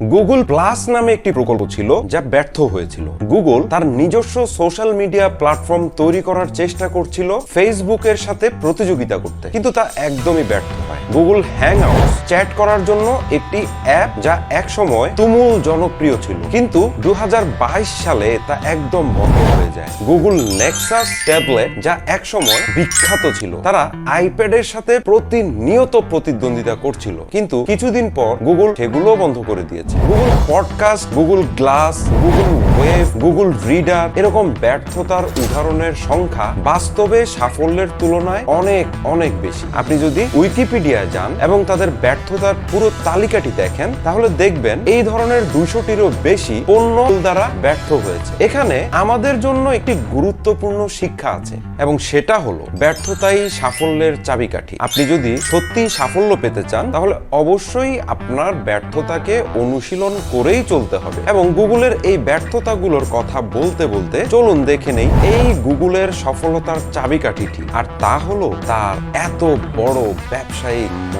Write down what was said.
Google plus নামে একটি প্রকল্প ছিল যা ব্যর্থ হয়েছিল। গুগল তার নিজস্ব সোশ্যাল মিডিয়া প্ল্যাটফর্ম তৈরি করার চেষ্টা করছিল ফেসবুকের সাথে প্রতিযোগিতা করতে। কিন্তু তা একদমই ব্যর্থ। গুগল হ্যাং চ্যাট করার জন্য একটি অ্যাপ যা একসময় তুমুল জনপ্রিয় ছিল। কিন্তু দু হাজার বাইশ সালে তা একদম বন্ধ হয়ে যায়। গুগল নেক্সাস ট্যাবলেট যা একসময় বিখ্যাত ছিল। তারা আইপ্যাডের সাথে প্রতিনিয়ত প্রতিদ্বন্দ্বিতা করছিল। কিন্তু কিছুদিন পর গুগল সেগুলো বন্ধ করে দিয়েছে। Google podcast Google glass Google web Google reader এরকম ব্যর্থতার উদাহরণের সংখ্যা বাস্তবে সাফল্যের তুলনায় অনেক অনেক বেশি। আপনি যদি উইকিপিডিয়া যান এবং তাদের ব্যর্থতার পুরো তালিকাটি দেখেন, তাহলে দেখবেন এই ধরনের দুইশোটিরও বেশি পণ্য দ্বারা ব্যর্থ হয়েছে। এখানে আমাদের জন্য একটি গুরুত্বপূর্ণ শিক্ষা আছে, এবং সেটা হলো ব্যর্থতাই সাফল্যের চাবিকাঠি। আপনি যদি সত্যি সাফল্য পেতে চান, তাহলে অবশ্যই আপনার ব্যর্থতাকে অনুশীলন করেই চলতে হবে। এবং গুগলের এই ব্যর্থতাগুলোর কথা বলতে বলতে চলুন দেখে নেই এই গুগলের সফলতার চাবিকাঠিটি। আর তা হলো তার এত বড় ব্যবসায়িক More.